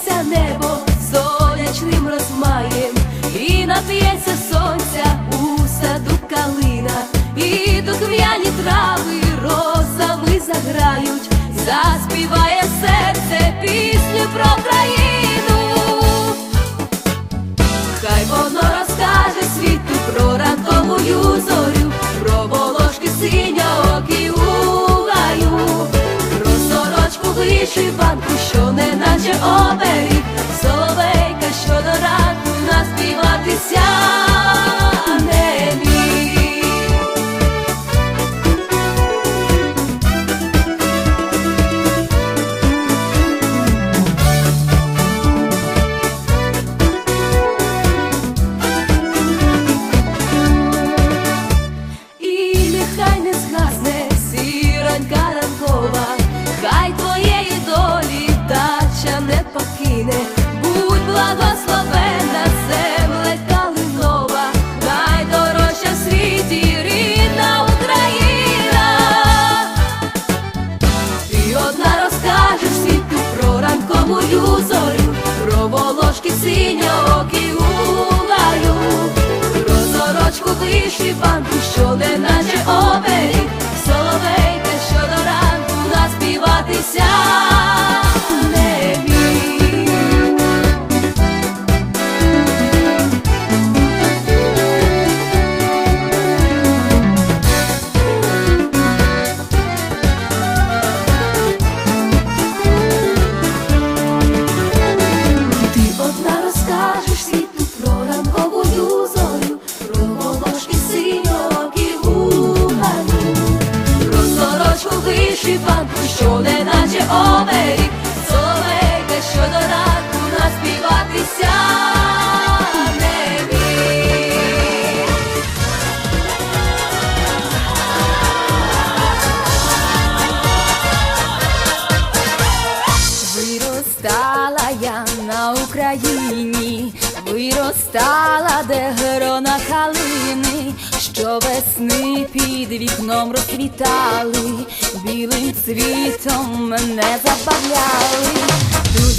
Світиться небо сонячним розмаєм, і нап'ється сонця у саду калина, і духм'яні трави. deines estar justiça. стала, де грона калини, що весни під вікном розквітали, білим цвітом мене забавляли. Тут